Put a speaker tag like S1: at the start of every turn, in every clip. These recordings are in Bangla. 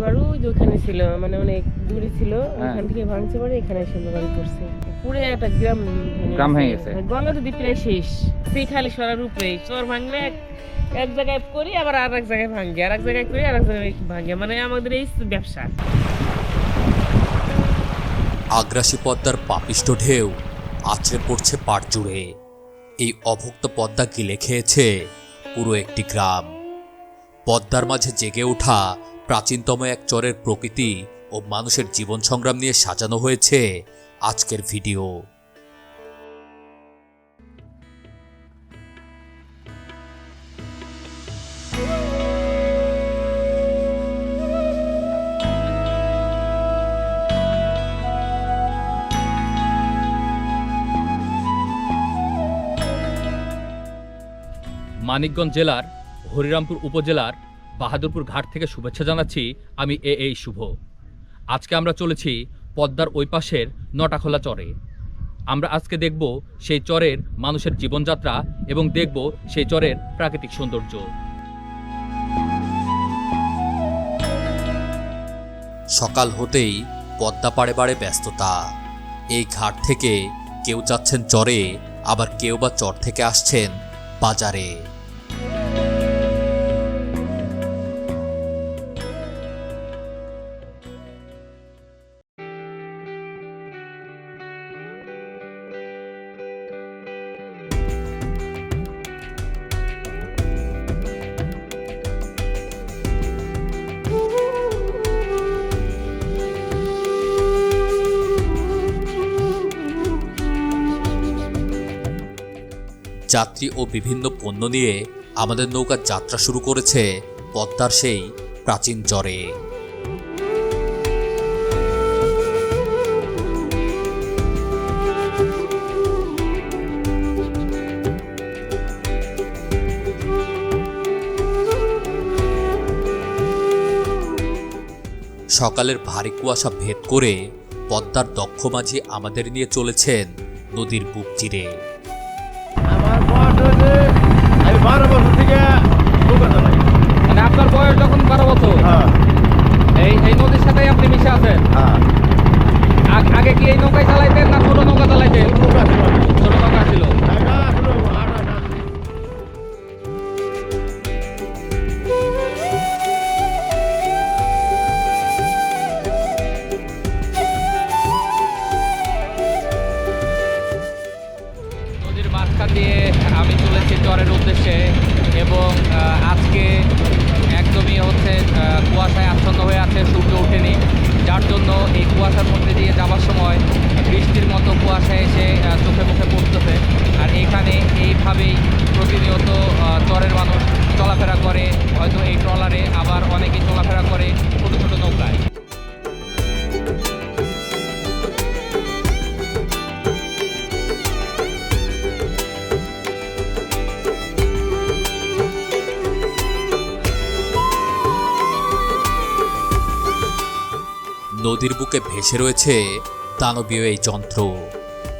S1: বাড়ি ওই ওখানে ছিল মানে অনেক দূরে ছিল
S2: হ্যাঁ।
S1: ওখান থেকে ভাঙছে পরে এখানে সুন্দর বাড়ি করছে। পুরো একটা গ্রাম
S2: গ্রাম ভেঙে গেছে।
S1: গঙ্গা নদী প্রায় শেষ। সেই খালি সরার উপরে চর ভাঙলে এক- এক জায়গায় করি আবার আর এক জায়গায় ভাঙে আর এক জায়গায় করি আর এক জায়গায় ভাঙে মানে আমাদের এই ব্যবসা।
S3: আগ্রাসী পদ্মার পাপিষ্ট ঢেউ আছড়ে পড়ছে পাট জুড়ে। এই অভুক্ত পদ্মা গিলে খেয়েছে পুরো একটি গ্রাম। পদ্মার মাঝে জেগে ওঠা প্রাচীনতম এক চরের প্রকৃতি ও মানুষের জীবন সংগ্রাম নিয়ে সাজানো হয়েছে আজকের ভিডিও।
S2: মানিকগঞ্জ জেলার হরিরামপুর উপজেলার বাহাদুরপুর ঘাট থেকে শুভেচ্ছা জানাচ্ছি। আমি এ এই শুভ। আজকে আমরা চলেছি পদ্মার ওই পাশের নটাখোলা চরে। আমরা আজকে দেখব সেই চরের মানুষের জীবনযাত্রা এবং দেখব সেই চরের প্রাকৃতিক সৌন্দর্য।
S3: সকাল হতেই পদ্মা পাড়ে বাড়ে ব্যস্ততা। এই ঘাট থেকে কেউ যাচ্ছেন চরে, আবার কেউ বা চর থেকে আসছেন বাজারে। যাত্রী ও বিভিন্ন পণ্য নিয়ে আমাদের নৌকা যাত্রা শুরু করেছে পদ্মার সেই প্রাচীন চরে সকালের ভারী কুয়াশা ভেদ করে পদ্মার দক্ষ মাঝি আমাদের নিয়ে চলেছেন নদীর বুক চিরে।
S4: বারো বছর থেকে নৌকা চালাই
S2: মানে আপনার বয়স যখন বারো বছর
S4: হ্যাঁ।
S2: এই এই নদীর সাথেই আপনি মিশে আছেন?
S4: হ্যাঁ।
S2: আগে কি এই নৌকায় চালাইতেন না ছোট নৌকা চালাইতেন? ছোট নৌকা ছিল। নদীর
S3: বুকে ভেসে রয়েছে দানবীয় এই যন্ত্র।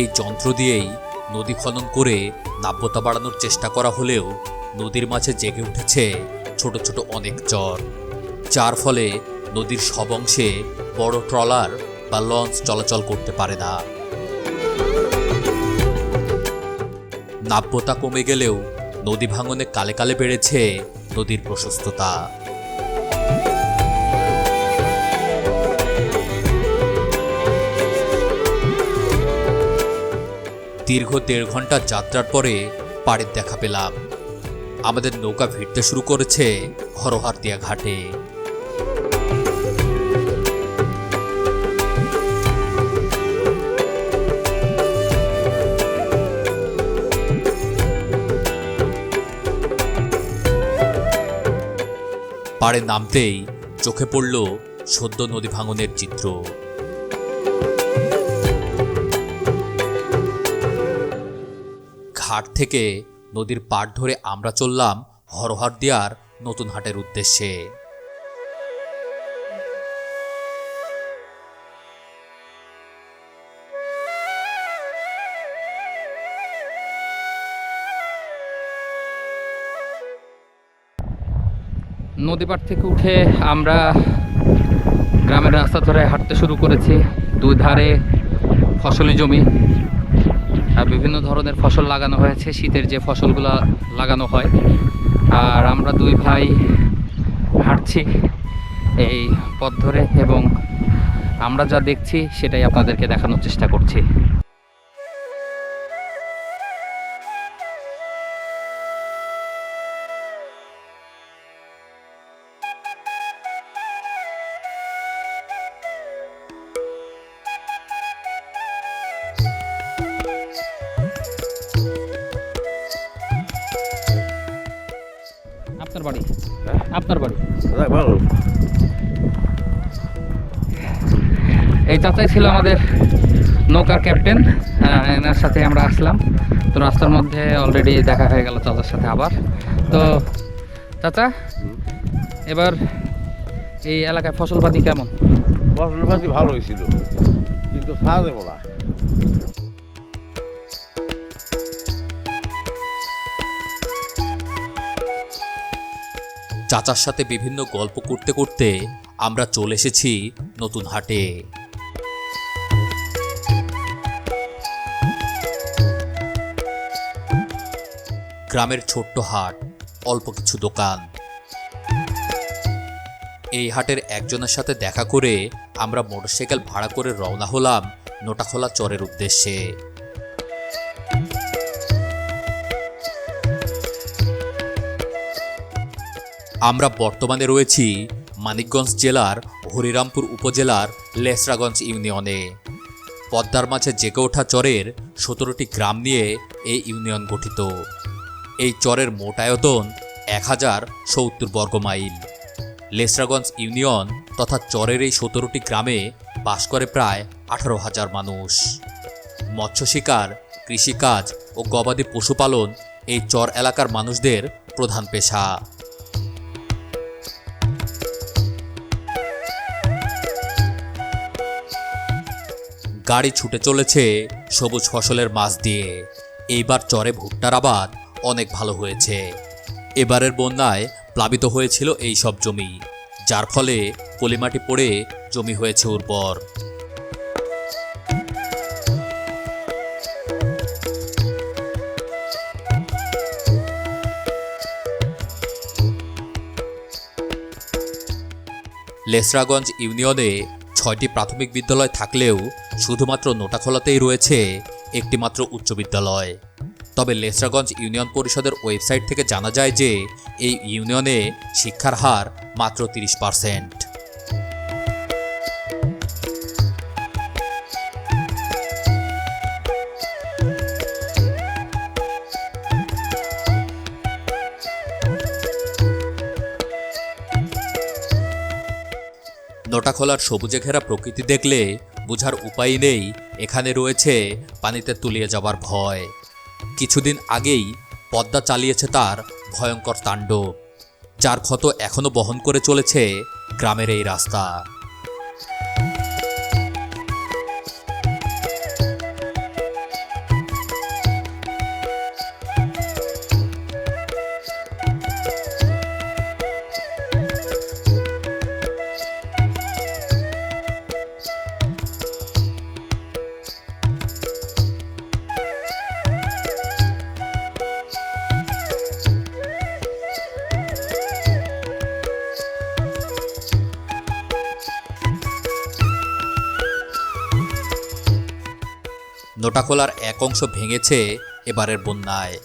S3: এই যন্ত্র দিয়েই নদী খনন করে নাব্যতা বাড়ানোর চেষ্টা করা হলেও নদীর মাঝে জেগে উঠেছে ছোট ছোট অনেক চর যার ফলে নদীর সব অংশে বড় ট্রলার বা লঞ্চ চলাচল করতে পারে না। নাব্যতা কমে গেলেও নদী ভাঙনে কালে কালে বেড়েছে নদীর প্রশস্ততা। দীর্ঘ দেড় ঘণ্টা যাত্রার পরে পাড়ের দেখা পেলাম। আমাদের নৌকা ভিড়তে শুরু করেছে হরহারদিয়া ঘাটে। পাড়ে নামতেই চোখে পড়ল সদ্য নদী ভাঙনের চিত্র। ঘাট থেকে নদীর পাড় ধরে আমরা চললাম হরহারদিয়ার নতুন হাটের উদ্দেশ্যে।
S2: নদী পাড় থেকে উঠে আমরা গ্রামের রাস্তা ধরে হাঁটতে শুরু করেছি। দুই ধারে ফসলি জমি বিভিন্ন ধরনের ফসল লাগানো হয়েছে, শীতের যে ফসলগুলো লাগানো হয়। আর আমরা দুই ভাই হাঁটছি এই পথ ধরে এবং আমরা যা দেখছি সেটাই আপনাদেরকে দেখানোর চেষ্টা করছি। আপনার বাড়ি? আপনার বাড়ি? এই চাচাই ছিল আমাদের নৌকার ক্যাপ্টেন। আহ, এনার সাথে আমরা আসলাম। তো রাস্তার মধ্যে অলরেডি দেখা হয়ে গেল চাচার সাথে আবার। তো চাচা এবার এই এলাকায় ফসলবাদি কেমন?
S4: ফসলপাতি ভালো হয়েছিল কিন্তু সাজে বলা
S3: চাচার সাথে বিভিন্ন গল্প করতে করতে আমরা চলে এসেছি নতুন হাটে। গ্রামের ছোট্ট হাট, অল্প কিছু দোকান। এই হাটের একজনের সাথে দেখা করে আমরা মোটরসাইকেল ভাড়া করে রওনা হলাম নোটাখোলা চরের উদ্দেশ্যে। আমরা বর্তমানে রয়েছি মানিকগঞ্জ জেলার হরিরামপুর উপজেলার লেসরাগঞ্জ ইউনিয়নে। পদ্মার মাঝে জেগে ওঠা চরের সতেরোটি গ্রাম নিয়ে এই ইউনিয়ন গঠিত। এই চরের মোট আয়তন এক হাজার সত্তর বর্গমাইল লেসরাগঞ্জ ইউনিয়ন তথা চরের এই সতেরোটি গ্রামে বাস করে প্রায় আঠারো হাজার মানুষ। মৎস্য শিকার, কৃষিকাজ ও গবাদি পশুপালন এই চর এলাকার মানুষদের প্রধান পেশা। গাড়ি ছুটে চলেছে সবুজ ফসলের মাছ দিয়ে। এইবার চরে ভুট্টার আবাদ অনেক ভালো হয়েছে। এবারের বন্যায় প্লাবিত হয়েছিল এই সব জমি, যার ফলে পলিমাটি পড়ে জমি হয়েছে উর্বর। লেসরাগঞ্জ ইউনিয়নে ছয়টি প্রাথমিক বিদ্যালয় থাকলেও শুধুমাত্র নোটাখোলাতেই রয়েছে একটিমাত্র উচ্চ বিদ্যালয়। তবে লেসরাগঞ্জ ইউনিয়ন পরিষদের ওয়েবসাইট থেকে জানা যায় যে এই ইউনিয়নে শিক্ষার হার মাত্র তিরিশ পার্সেন্ট। নোটাখোলার সবুজে ঘেরা প্রকৃতি দেখলে বোঝার উপায় নেই। এখানে রয়েছে পানিতে তুলিয়ে যাবার ভয়। কিছুদিন আগেই পদ্মা চালিয়েছে তার ভয়ঙ্কর তাণ্ডব, যার ক্ষত এখনও বহন করে চলেছে গ্রামের এই রাস্তা। নোটাখোলার এক অংশ ভেঙেছে এবারের বন্যায়।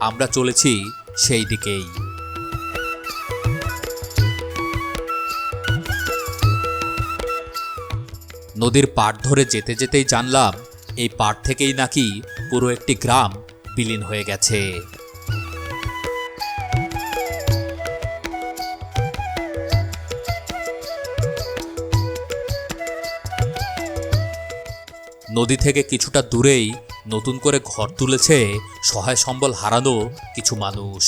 S3: আমরা চলেছি সেই দিকেই। নদীর পাড় ধরে যেতে যেতেই জানলাম, এই পাড় থেকেই নাকি পুরো একটি গ্রাম বিলীন হয়ে গেছে। নদী থেকে কিছুটা দূরেই নতুন করে ঘর তুলেছে সহায় সম্বল হারানো কিছু মানুষ।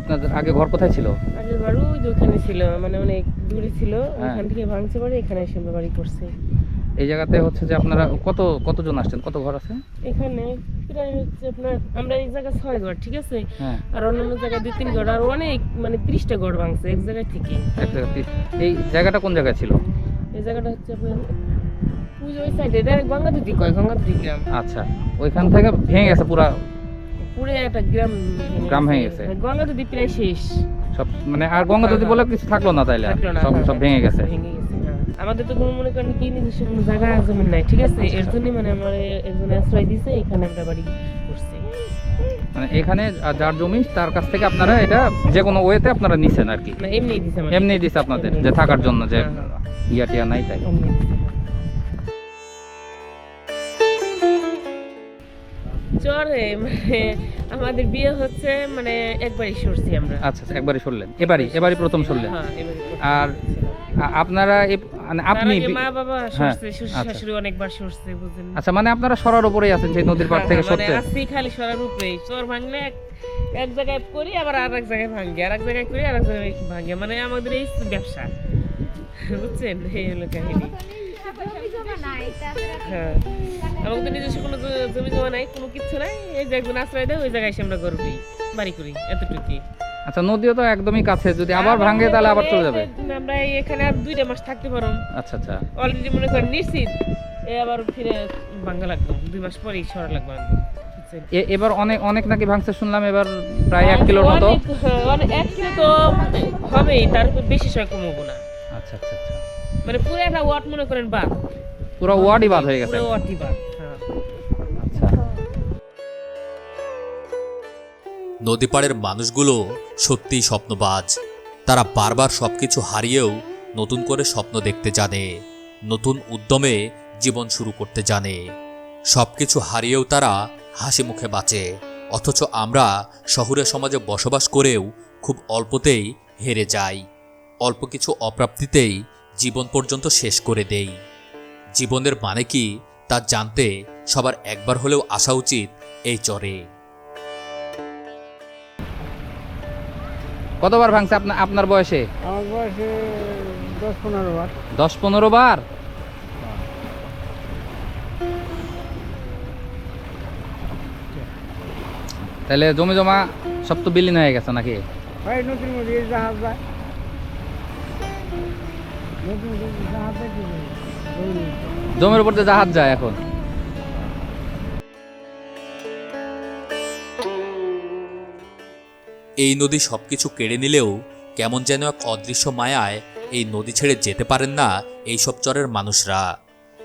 S2: আপনাদের আগে ঘর কোথায় ছিল?
S1: আগের বার ওই ওখানে ছিল মানে অনেক দূরে ছিল।
S2: হ্যাঁ।
S1: ওখান থেকে ভাঙছে পরে এখানে এসে আমরা বাড়ি করছে।
S2: এই জায়গাতে হচ্ছে যে আপনারা কত কতজন আসছেন? কত ঘর আছে?
S1: এখানে প্রায় হচ্ছে আপনার আমরা এক জায়গায় ছয় ঘর ঠিক আছে?
S2: হ্যাঁ।
S1: আর অন্যান্য জায়গায় দুই তিন ঘর আর অনেক মানে ত্রিশটা ঘর ভাঙছে এক জায়গায় থেকে।
S2: এই জায়গাটা কোন জায়গায় ছিল?
S1: এই জায়গাটা হচ্ছে আপনার পুজো ওই সাইডে গঙ্গাদুদি কয় গ্রাম।
S2: আচ্ছা ওইখান থেকে ভেঙে গেছে পুরা
S1: পুরো একটা গ্রাম
S2: গ্রাম ভেঙে গেছে।
S1: গঙ্গাদুদি প্রায় শেষ।
S2: সব মানে আর গঙ্গা যদি বলে কিছু থাকল না তাইলে সব
S1: হ্যাঁ,
S2: সব ভেঙে গেছে।
S1: ভেঙে গেছে। আমাদের তো কোনো মনে করেন কি নিজস্ব কোনো জায়গা জমি নাই ঠিক আছে? এর জন্য মানে আমার একজন আশ্রয় দিছে এখানে আমরা বাড়ি করছি।
S2: মানে এখানে যার জমি তার কাছ থেকে আপনারা এটা যে কোনো ওয়েতে আপনারা নিছেন আর কি।
S1: না এমনি দিছে মানে
S2: এমনি দিছে আপনাদের যে থাকার জন্য যে
S1: হ্যাঁ।
S2: ইয়া টিয়া নাই তাই।
S1: চরে মানে আমাদের বিয়ে হচ্ছে মানে একবারই সরছি আমরা।
S2: আচ্ছা আচ্ছা একবারই শুনলেন এবারই এবারই প্রথম শুনলেন
S1: হ্যাঁ
S2: আর আপনারা মানে আপনি
S1: মা বাবা
S2: হ্যাঁ,
S1: সরছে
S2: আচ্ছা।
S1: শাশুড়ি অনেকবার সরছে বুঝেন।
S2: আচ্ছা মানে আপনারা সরার উপরেই আছেন সেই নদীর পাড় থেকে
S1: হ্যাঁ, মানে
S2: সরতে।
S1: আসছি খালি সরার উপরে চর ভাঙলে এক জায়গায় করি আবার আর এক জায়গায় ভাঙ্গি। আর এক জায়গায় করি আর এক জায়গায় ভাঙ্গি। মানে আমাদের এই ব্যবসা। বুঝছেন? এই হলো কাহিনী। হ্যাঁ। আমাদের নিজস্ব কোনো জমি জমা নাই কোনো কিছু নাই। এই যে একজন আশ্রয় দেয় ওই জায়গায় এসে আমরা গরু বাড়ি করি এতটুকুই।
S2: আচ্ছা নদীও তো একদমই কাছে। যদি আবার ভাঙে তাহলে আবার চলে যাবে।
S1: আমরা এখানে আর দুইটা মাস থাকতে পারো
S2: আচ্ছা আচ্ছা।
S1: অলরেডি মনে করেন নিশ্চিত এ আবার ফিরে ভাঙ্গা লাগবে দুই মাস পরেই সরা লাগবে?
S2: এ- এবার অনেক অনেক নাকি ভাঙছে শুনলাম এবার প্রায় এক কিলোর মতো।
S1: হ্যাঁ, এক কিলো তো হবেই তার উপর বেশি সময় কমাবো না।
S2: আচ্ছা আচ্ছা আচ্ছা।
S1: মানে পুরো একটা ওয়াট মনে করেন বাদ।
S2: পুরো ওয়ার্ডই বাদ হয়ে গেছে।
S1: পুরো ওয়াটই বাদ।
S3: নদীপাড়ের মানুষগুলো সত্যিই স্বপ্নবাজ। তারা বারবার সবকিছু হারিয়েও নতুন করে স্বপ্ন দেখতে জানে, নতুন উদ্যমে জীবন শুরু করতে জানে। সবকিছু হারিয়েও তারা হাসি মুখে বাঁচে, অথচ আমরা শহুরে সমাজে বসবাস করেও খুব অল্পতেই হেরে যাই, অল্প কিছু অপ্রাপ্তিতেই জীবন পর্যন্ত শেষ করে দেই। জীবনের মানে কি তা জানতে সবার একবার হলেও আসা উচিত এই চরে।
S2: কতবার ভাঙছে আপনার আপনার বয়সে?
S4: আমার বয়সে দশ পনেরো বার।
S2: দশ পনেরো বার? তাহলে জমি জমা সব তো বিলীন হয়ে গেছে নাকি?
S4: ভাই জাহাজ যায়।
S2: জমির উপর জাহাজ যায় এখন?
S3: এই নদী সব কিছু কেড়ে নিলেও কেমন যেন এক অদৃশ্য মায়ায় এই নদী ছেড়ে যেতে পারেন না এইসব চরের মানুষরা।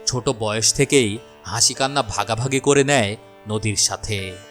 S3: ছোট বয়স থেকেই হাসি কান্না ভাগাভাগি করে নেয় নদীর সাথে।